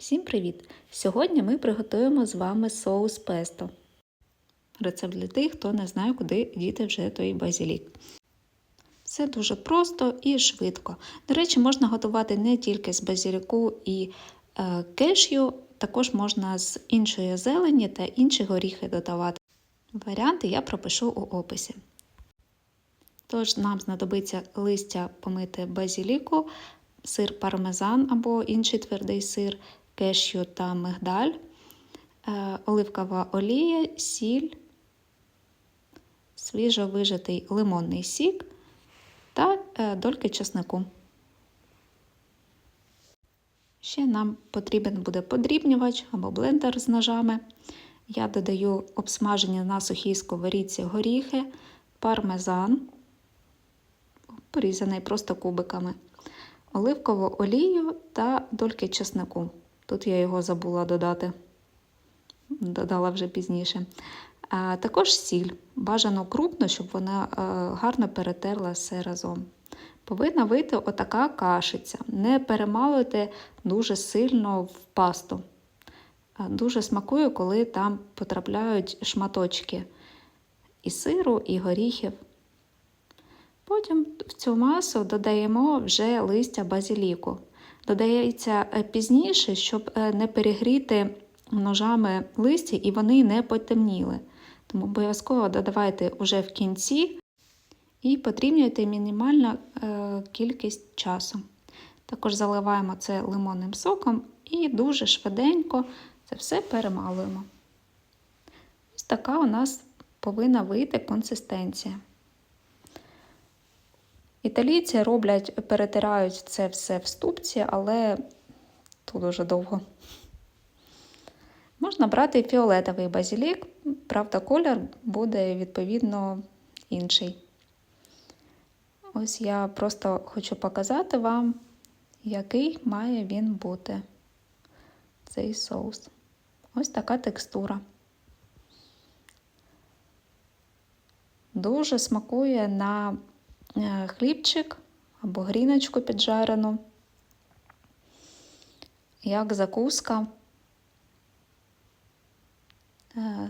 Всім привіт! Сьогодні ми приготуємо з вами соус песто. Рецепт для тих, хто не знає, куди діти вже той базілік. Все дуже просто і швидко. До речі, можна готувати не тільки з базіліку і е, кешю, також можна з іншої зелені та інші горіхи додавати. Варіанти я пропишу у описі. Тож нам знадобиться листя помити базіліку, сир пармезан або інший твердий сир, кешю та мигдаль, е, оливкова олія, сіль, свіжо вижатий лимонний сік та е, дольки чеснику. Ще нам потрібен буде подрібнювач або блендер з ножами. Я додаю обсмажені на сухій сковорідці горіхи, пармезан, порізаний просто кубиками, оливкову олію та дольки чеснику. Тут я його забула додати, додала вже пізніше. Також сіль. Бажано крупно, щоб вона гарно перетерла все разом. Повинна вийти отака кашиця. Не перемалуйте дуже сильно в пасту. Дуже смакує, коли там потрапляють шматочки і сиру, і горіхів. Потім в цю масу додаємо вже листя базіліку. Додається пізніше, щоб не перегріти ножами листя і вони не потемніли. Тому обов'язково додавайте вже в кінці і потрібнюйте мінімальну е, кількість часу. Також заливаємо це лимонним соком і дуже швиденько це все перемалуємо. Ось така у нас повинна вийти консистенція. Італійці роблять, перетирають це все в ступці, але тут дуже довго. Можна брати фіолетовий базилік, правда, колір буде відповідно інший. Ось я просто хочу показати вам, який має він бути цей соус. Ось така текстура. Дуже смакує на хлібчик або гріночку піджарену, як закуска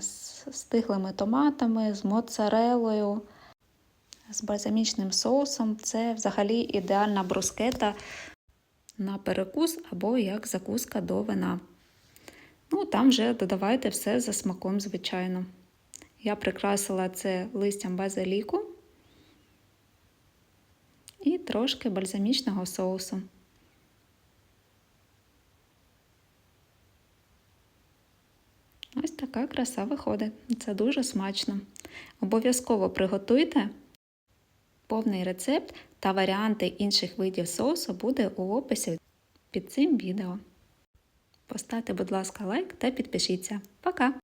з стиглими томатами, з моцарелою, з бальзамічним соусом. Це взагалі ідеальна брускета на перекус або як закуска до вина. Ну, там вже додавайте все за смаком, звичайно. Я прикрасила це листям базиліку трошки бальзамічного соусу. Ось така краса виходить. Це дуже смачно. Обов'язково приготуйте. Повний рецепт та варіанти інших видів соусу буде у описі під цим відео. Поставте, будь ласка, лайк та підпишіться. Пока!